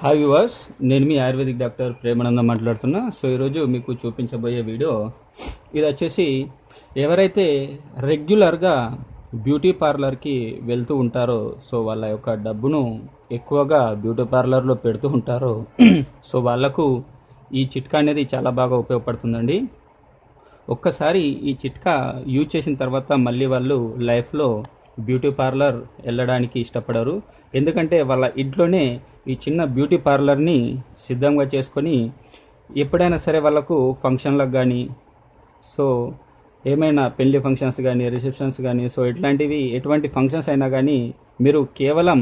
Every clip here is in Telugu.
హాయ్ వ్యూవర్స్ నేను మీ ఆయుర్వేదిక్ డాక్టర్ ప్రేమానందం మాట్లాడుతున్నా. సో ఈరోజు మీకు చూపించబోయే వీడియో ఇది వచ్చేసి ఎవరైతే రెగ్యులర్గా బ్యూటీ పార్లర్కి వెళ్తూ ఉంటారో సో వాళ్ళ యొక్క డబ్బును ఎక్కువగా బ్యూటీ పార్లర్లో పెడుతూ ఉంటారో సో వాళ్ళకు ఈ చిట్కా అనేది చాలా బాగా ఉపయోగపడుతుందండి. ఒక్కసారి ఈ చిట్కా యూజ్ చేసిన తర్వాత మళ్ళీ వాళ్ళు లైఫ్లో బ్యూటీ పార్లర్ వెళ్ళడానికి ఇష్టపడరు. ఎందుకంటే వాళ్ళ ఇంట్లోనే ఈ చిన్న బ్యూటీ పార్లర్ని సిద్ధంగా చేసుకొని ఎప్పుడైనా సరే వాళ్ళకు ఫంక్షన్లకు కానీ సో ఏమైనా పెళ్ళి ఫంక్షన్స్ కానీ రిసెప్షన్స్ కానీ సో ఇట్లాంటివి ఎటువంటి ఫంక్షన్స్ అయినా కానీ మీరు కేవలం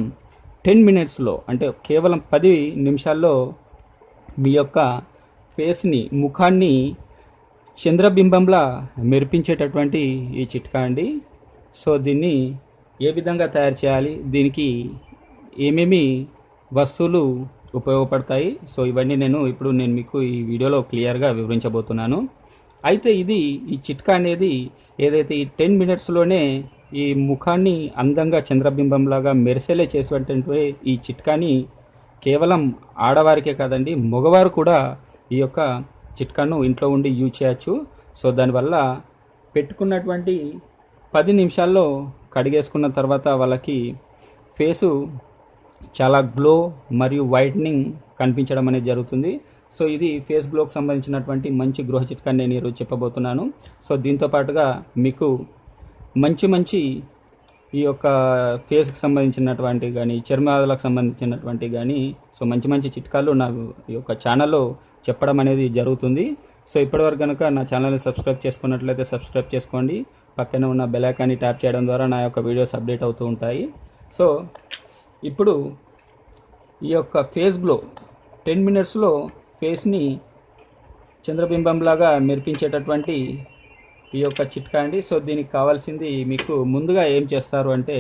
టెన్ మినిట్స్లో అంటే కేవలం పది నిమిషాల్లో మీ యొక్క ఫేస్ని ముఖాన్ని చంద్రబింబంలా మెరిపించేటటువంటి ఈ చిట్కా అండి. సో దీన్ని ఏ విధంగా తయారు చేయాలి? దీనికి ఏమేమి వస్తువులు ఉపయోగపడతాయి? సో ఇవన్నీ నేను ఇప్పుడు నేను మీకు ఈ వీడియోలో క్లియర్గా వివరించబోతున్నాను. అయితే ఇది ఈ చిట్కా అనేది ఏదైతే ఈ టెన్ మినిట్స్లోనే ఈ ముఖాన్ని అందంగా చంద్రబింబంలాగా మెరిసేలే చేసేటువంటి ఈ చిట్కాని కేవలం ఆడవారికే కాదండి మగవారు కూడా ఈ యొక్క చిట్కాను ఇంట్లో ఉండి యూజ్ చేయొచ్చు. సో దానివల్ల పెట్టుకున్నటువంటి పది నిమిషాల్లో కడిగేసుకున్న తర్వాత వాళ్ళకి ఫేసు చాలా గ్లో మరియు వైట్నింగ్ కనిపించడం అనేది జరుగుతుంది. సో ఇది ఫేస్ గ్లోకి సంబంధించినటువంటి మంచి గృహ చిట్కాని నేను ఈరోజు చెప్పబోతున్నాను. సో దీంతో పాటుగా మీకు మంచి మంచి ఈ యొక్క ఫేస్కి సంబంధించినటువంటి కానీ చర్మాలకు సంబంధించినటువంటి కానీ సో మంచి మంచి చిట్కాలు నా ఈ యొక్క ఛానల్లో చెప్పడం అనేది జరుగుతుంది. సో ఇప్పటివరకు కనుక నా ఛానల్ని సబ్స్క్రైబ్ చేసుకున్నట్లయితే సబ్స్క్రైబ్ చేసుకోండి. పక్కన ఉన్న బెలాకాన్ని ట్యాప్ చేయడం ద్వారా నా యొక్క వీడియోస్ అప్డేట్ అవుతూ ఉంటాయి. సో ఇప్పుడు ఈ యొక్క ఫేస్ గ్లో టెన్ మినిట్స్లో ఫేస్ని చంద్రబింబంలాగా మెరిపించేటటువంటి ఈ యొక్క చిట్కా అండి. సో దీనికి కావాల్సింది మీకు ముందుగా ఏం చేస్తారు అంటే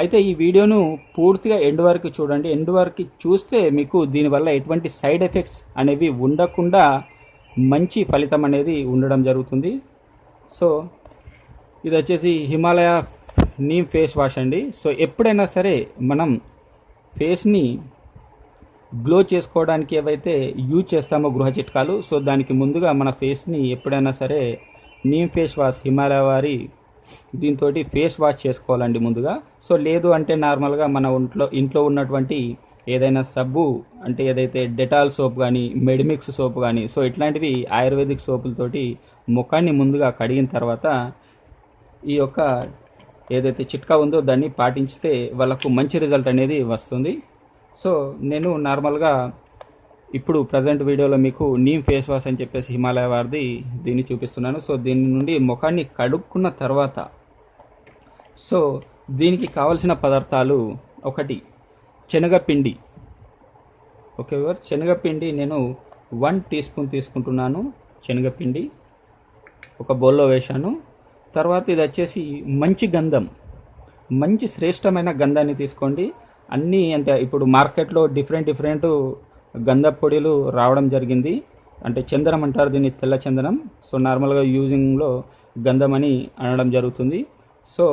అయితే ఈ వీడియోను పూర్తిగా ఎండ్ వరకు చూడండి. ఎండ్ వరకు చూస్తే మీకు దీనివల్ల ఎటువంటి సైడ్ ఎఫెక్ట్స్ అనేవి ఉండకుండా మంచి ఫలితం అనేది ఉండడం జరుగుతుంది. సో ఇది వచ్చేసి హిమాలయ నీమ్ ఫేస్ వాష్ అండి. సో ఎప్పుడైనా సరే మనం ఫేస్ని గ్లో చేసుకోవడానికి ఏవైతే యూజ్ చేస్తామో గృహ చిట్కాలు సో దానికి ముందుగా మన ఫేస్ని ఎప్పుడైనా సరే నీమ్ ఫేస్ వాష్ హిమాలయ వారి దీంతో ఫేస్ వాష్ చేసుకోవాలండి ముందుగా. సో లేదు అంటే నార్మల్గా మన ఒంట్లో ఇంట్లో ఉన్నటువంటి ఏదైనా సబ్బు అంటే ఏదైతే డెటాల్ సోప్ కానీ మెడిమిక్స్ సోప్ కానీ సో ఇట్లాంటివి ఆయుర్వేదిక్ సోపులతోటి ముఖాన్ని ముందుగా కడిగిన తర్వాత ఈ యొక్క ఏదైతే చిట్కా ఉందో దాన్ని పాటించితే వాళ్ళకు మంచి రిజల్ట్ అనేది వస్తుంది. సో నేను నార్మల్గా ఇప్పుడు ప్రజెంట్ వీడియోలో మీకు నీమ్ ఫేస్ వాష్ అని చెప్పేసి హిమాలయ వారిది దీన్ని చూపిస్తున్నాను. సో దీని నుండి ముఖాన్ని కడుక్కున్న తర్వాత సో దీనికి కావలసిన పదార్థాలు ఒకటి శనగపిండి. ఓకే వివర్ శనగపిండి నేను వన్ టీ స్పూన్ తీసుకుంటున్నాను. శనగపిండి ఒక బౌల్లో వేశాను. తర్వాత ఇది వచ్చేసి మంచి గంధం. మంచి శ్రేష్టమైన గంధాన్ని తీసుకోండి. అన్నీ అంటే ఇప్పుడు మార్కెట్లో డిఫరెంట్ డిఫరెంట్ గంధ పొడిలు రావడం జరిగింది. అంటే చందనం అంటారు దీన్ని తెల్ల చందనం. సో నార్మల్గా యూజింగ్లో గంధం అని అనడం జరుగుతుంది. సో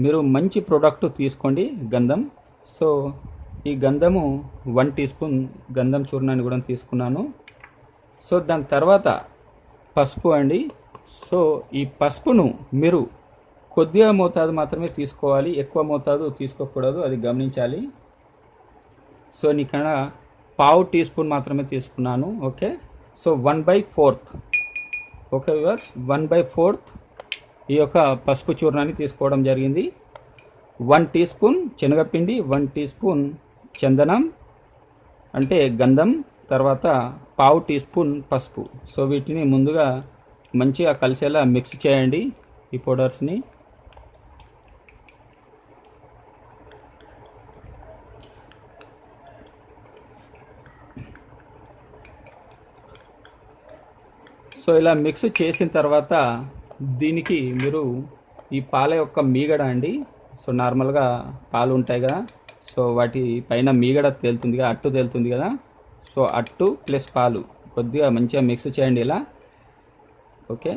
మీరు మంచి ప్రోడక్ట్ తీసుకోండి గంధం. సో ఈ గంధము వన్ టీ స్పూన్ గంధం చూర్ణాన్ని కూడా తీసుకున్నాను. సో దాని తర్వాత పసుపు అండి. సో ఈ పసుపును మీరు కొద్దిగా మోతాదు మాత్రమే తీసుకోవాలి. ఎక్కువ మోతాదు తీసుకోకూడదు. అది గమనించాలి. సో నీకన్నా పావు టీ స్పూన్ మాత్రమే తీసుకున్నాను. Okay? So one by fourth. Okay viewers one by fourth ఈ యొక్క పసుపు చూర్ణాన్ని తీసుకోవడం జరిగింది. వన్ టీ స్పూన్ శనగపిండి వన్ టీ స్పూన్ చందనం అంటే గంధం తర్వాత పావు టీ స్పూన్ పసుపు. సో వీటిని ముందుగా మంచిగా కలిసేలా మిక్స్ చేయండి ఈ పౌడర్స్ని సో ఇలా మిక్స్ చేసిన తర్వాత దీనికి మీరు ఈ పాల యొక్క మీగడ అండి. సో నార్మల్గా పాలు ఉంటాయి కదా. సో వాటి పైన మీగడ తేలుతుంది కదా అట్టు తేలుతుంది కదా. సో అట్టు ప్లస్ పాలు కొద్దిగా మంచిగా మిక్స్ చేయండి ఇలా. ఓకే?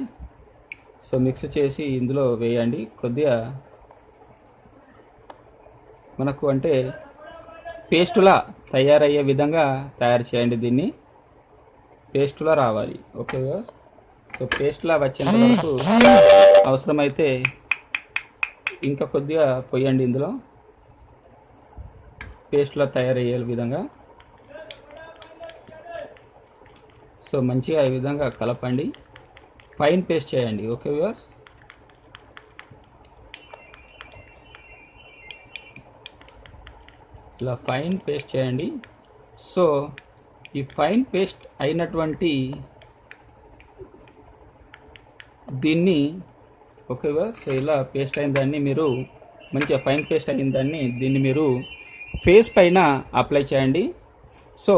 సో మిక్స్ చేసి ఇందులో వేయండి. కొద్దిగా మనకు అంటే పేస్టులా తయారయ్యే విధంగా తయారు చేయండి దీన్ని. పేస్టులా రావాలి. ఓకే సో పేస్ట్లా వచ్చేంత వరకు అవసరమైతే ఇంకా కొద్దిగా పోయండి ఇందులో. పేస్ట్లా తయారయ్యే విధంగా. సో మంచిగా ఈ విధంగా కలపండి. ఫైన్ పేస్ట్ చేయండి ఓకే వ్యూవర్స్? ఇలా ఫైన్ పేస్ట్ చేయండి. సో ఈ ఫైన్ పేస్ట్ అయినటువంటి దీన్ని ఓకేవా సో ఇలా పేస్ట్ అయిన దాన్ని మీరు మంచిగా ఫైన్ పేస్ట్ అయిన దాన్ని దీన్ని మీరు ఫేస్ పైన అప్లై చేయండి. సో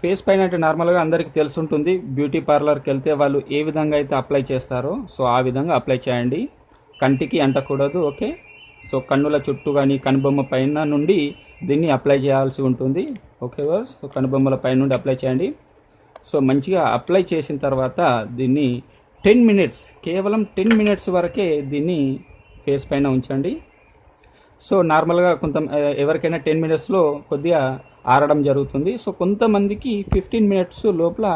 ఫేస్ పైన అంటే నార్మల్గా అందరికీ తెలుసుంటుంది. బ్యూటీ పార్లర్కి వెళ్తే వాళ్ళు ఏ విధంగా అయితే అప్లై చేస్తారో సో ఆ విధంగా అప్లై చేయండి. కంటికి అంటకూడదు ఓకే సో కన్నుల చుట్టూ కానీ కనుబొమ్మ పైన నుండి దీన్ని అప్లై చేయాల్సి ఉంటుంది. ఓకే సో కనుబొమ్మల పైన నుండి అప్లై చేయండి. సో మంచిగా అప్లై చేసిన తర్వాత దీన్ని టెన్ మినిట్స్ కేవలం టెన్ మినిట్స్ వరకే దీన్ని ఫేస్ పైన ఉంచండి. సో నార్మల్గా కొంత ఎవరికైనా టెన్ మినిట్స్లో కొద్దిగా ఆడడం జరుగుతుంది. సో కొంతమందికి ఫిఫ్టీన్ మినిట్స్ లోపల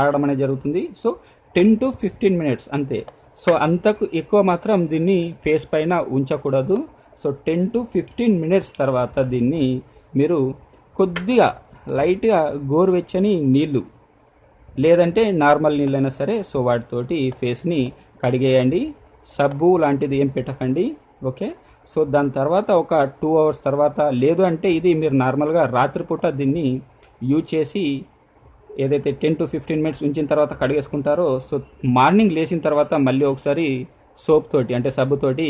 ఆడడం అనేది జరుగుతుంది. So ten to fifteen minutes అంతే. సో అంతకు ఎక్కువ మాత్రం దీన్ని ఫేస్ పైన ఉంచకూడదు. So ten to fifteen minutes తర్వాత దీన్ని మీరు కొద్దిగా లైట్గా గోరువెచ్చని నీళ్ళు లేదంటే నార్మల్ నీళ్ళైనా సరే సో వాటితోటి ఫేస్ని కడిగేయండి. సబ్బు లాంటిది ఏం పెట్టకండి. ఓకే? సో దాని తర్వాత ఒక టూ అవర్స్ తర్వాత లేదు అంటే ఇది మీరు నార్మల్గా రాత్రిపూట దీన్ని యూజ్ చేసి ఏదైతే టెన్ టు ఫిఫ్టీన్ మినిట్స్ ఉంచిన తర్వాత కడిగేసుకుంటారో సో మార్నింగ్ లేచిన తర్వాత మళ్ళీ ఒకసారి సోప్ తోటి అంటే సబ్బుతోటి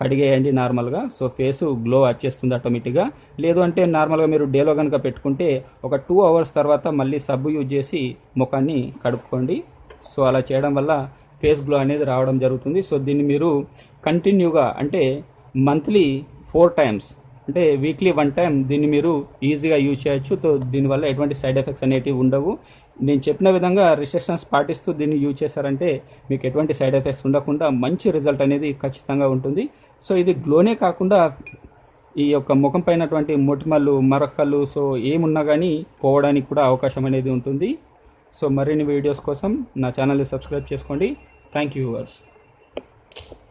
కడిగేయండి నార్మల్గా. సో ఫేస్ గ్లో వచ్చేస్తుంది ఆటోమేటిక్గా. లేదు అంటే నార్మల్గా మీరు డేలో కనుక పెట్టుకుంటే ఒక టూ అవర్స్ తర్వాత మళ్ళీ సబ్బు యూజ్ చేసి ముఖాన్ని కడుక్కోండి. సో అలా చేయడం వల్ల ఫేస్ గ్లో అనేది రావడం జరుగుతుంది. సో దీన్ని మీరు కంటిన్యూగా అంటే మంత్లీ ఫోర్ టైమ్స్ అంటే వీక్లీ వన్ టైం దీన్ని మీరు ఈజీగా యూజ్ చేయొచ్చు. సో దీనివల్ల ఎటువంటి సైడ్ ఎఫెక్ట్స్ అనేటివి ఉండవు. నేను చెప్పిన విధంగా రిస్ట్రిక్షన్స్ పాటిస్తూ దీన్ని యూజ్ చేశారంటే మీకు ఎటువంటి సైడ్ ఎఫెక్ట్స్ ఉండకుండా మంచి రిజల్ట్ అనేది ఖచ్చితంగా ఉంటుంది. సో ఇది గ్లోనే కాకుండా ఈ యొక్క ముఖం పైనటువంటి మొటిమలు మరొక్కలు సో ఏమున్నా కానీ పోవడానికి కూడా అవకాశం అనేది ఉంటుంది. సో మరిన్ని వీడియోస్ కోసం నా ఛానల్ని సబ్స్క్రైబ్ చేసుకోండి. Thank you verse